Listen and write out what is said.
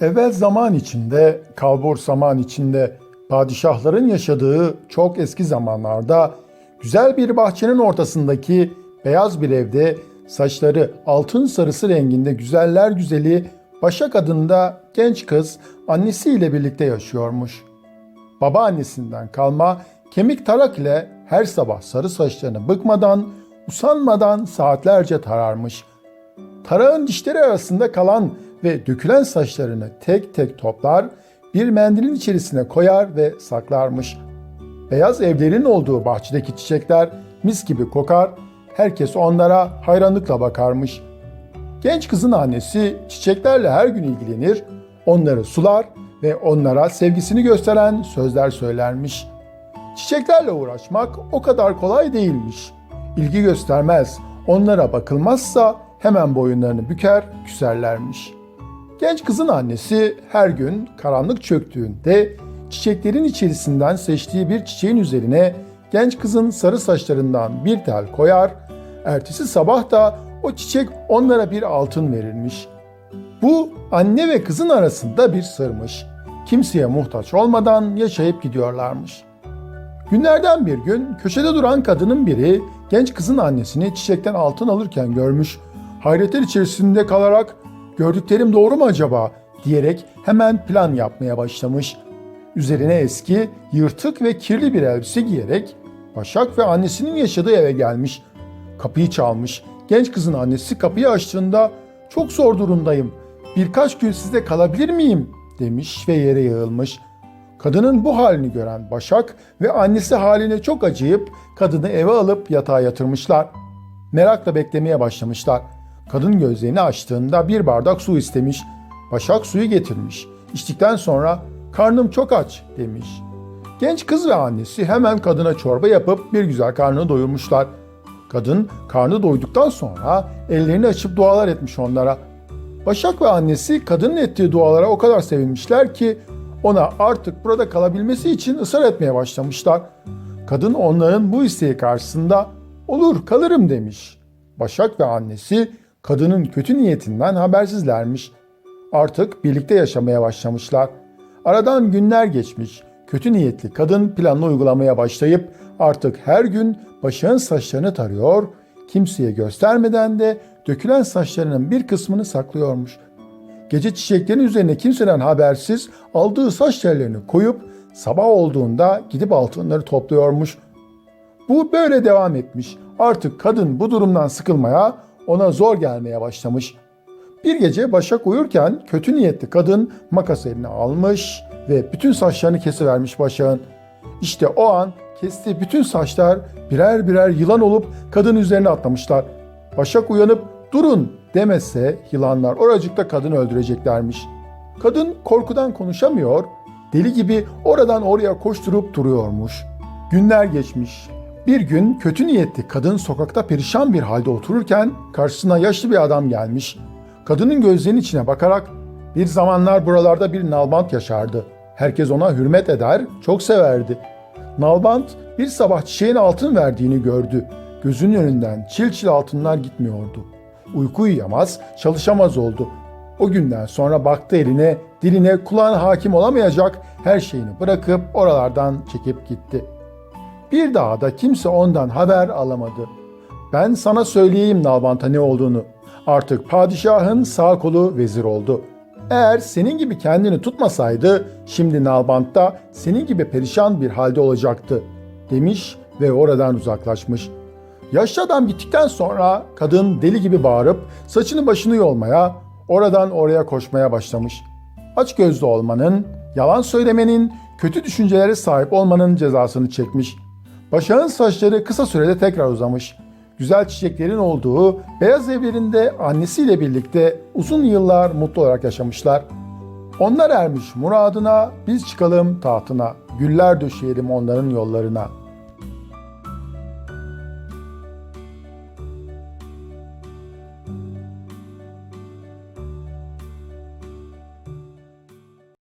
Evvel zaman içinde, kalbur zaman içinde, padişahların yaşadığı çok eski zamanlarda güzel bir bahçenin ortasındaki beyaz bir evde saçları altın sarısı renginde güzeller güzeli Başak adında genç kız annesiyle birlikte yaşıyormuş. Babaannesinden kalma kemik tarak ile her sabah sarı saçlarını bıkmadan, usanmadan saatlerce tararmış. Tarağın dişleri arasında kalan ve dökülen saçlarını tek tek toplar, bir mendilin içerisine koyar ve saklarmış. Beyaz evlerin olduğu bahçedeki çiçekler mis gibi kokar, herkes onlara hayranlıkla bakarmış. Genç kızın annesi çiçeklerle her gün ilgilenir, onları sular ve onlara sevgisini gösteren sözler söylermiş. Çiçeklerle uğraşmak o kadar kolay değilmiş. İlgi göstermez, onlara bakılmazsa hemen boyunlarını büker, küserlermiş. Genç kızın annesi her gün karanlık çöktüğünde çiçeklerin içerisinden seçtiği bir çiçeğin üzerine genç kızın sarı saçlarından bir tel koyar, ertesi sabah da o çiçek onlara bir altın verirmiş. Bu anne ve kızın arasında bir sırmış. Kimseye muhtaç olmadan yaşayıp gidiyorlarmış. Günlerden bir gün köşede duran kadının biri genç kızın annesini çiçekten altın alırken görmüş. Hayretler içerisinde kalarak gördüklerim doğru mu acaba diyerek hemen plan yapmaya başlamış. Üzerine eski, yırtık ve kirli bir elbise giyerek Başak ve annesinin yaşadığı eve gelmiş. Kapıyı çalmış. Genç kızın annesi kapıyı açtığında çok zor durumdayım. Birkaç gün sizde kalabilir miyim demiş ve yere yığılmış. Kadının bu halini gören Başak ve annesi haline çok acıyıp kadını eve alıp yatağa yatırmışlar. Merakla beklemeye başlamışlar. Kadın gözlerini açtığında bir bardak su istemiş. Başak suyu getirmiş. İçtikten sonra karnım çok aç demiş. Genç kız ve annesi hemen kadına çorba yapıp bir güzel karnını doyurmuşlar. Kadın karnı doyduktan sonra ellerini açıp dualar etmiş onlara. Başak ve annesi kadının ettiği dualara o kadar sevinmişler ki ona artık burada kalabilmesi için ısrar etmeye başlamışlar. Kadın onların bu isteği karşısında olur kalırım demiş. Başak ve annesi kadının kötü niyetinden habersizlermiş. Artık birlikte yaşamaya başlamışlar. Aradan günler geçmiş. Kötü niyetli kadın planını uygulamaya başlayıp artık her gün Başak'ın saçlarını tarıyor, kimseye göstermeden de dökülen saçlarının bir kısmını saklıyormuş. Gece çiçeklerin üzerine kimseden habersiz aldığı saç tellerini koyup sabah olduğunda gidip altınları topluyormuş. Bu böyle devam etmiş. Artık kadın bu durumdan sıkılmaya, ona zor gelmeye başlamış. Bir gece Başak uyurken kötü niyetli kadın makas eline almış ve bütün saçlarını kesivermiş Başak'ın. İşte o an kestiği bütün saçlar birer birer yılan olup kadın üzerine atlamışlar. Başak uyanıp durun demese yılanlar oracıkta kadını öldüreceklermiş. Kadın korkudan konuşamıyor, deli gibi oradan oraya koşturup duruyormuş. Günler geçmiş. Bir gün kötü niyetli kadın sokakta perişan bir halde otururken karşısına yaşlı bir adam gelmiş. Kadının gözlerinin içine bakarak bir zamanlar buralarda bir nalbant yaşardı. Herkes ona hürmet eder, çok severdi. Nalbant bir sabah çiçeğin altın verdiğini gördü. Gözünün önünden çil çil altınlar gitmiyordu. Uyku uyuyamaz, çalışamaz oldu. O günden sonra baktı eline, diline, kulağına hakim olamayacak her şeyini bırakıp oralardan çekip gitti. Bir daha da kimse ondan haber alamadı. Ben sana söyleyeyim Nalbant'a ne olduğunu. Artık padişahın sağ kolu vezir oldu. Eğer senin gibi kendini tutmasaydı şimdi Nalbant da senin gibi perişan bir halde olacaktı demiş ve oradan uzaklaşmış. Yaşlı adam gittikten sonra kadın deli gibi bağırıp saçını başını yolmaya, oradan oraya koşmaya başlamış. Aç gözlü olmanın, yalan söylemenin, kötü düşüncelere sahip olmanın cezasını çekmiş. Başak'ın saçları kısa sürede tekrar uzamış. Güzel çiçeklerin olduğu beyaz evlerinde annesiyle birlikte uzun yıllar mutlu olarak yaşamışlar. Onlar ermiş muradına, biz çıkalım tahtına, güller döşeyelim onların yollarına.''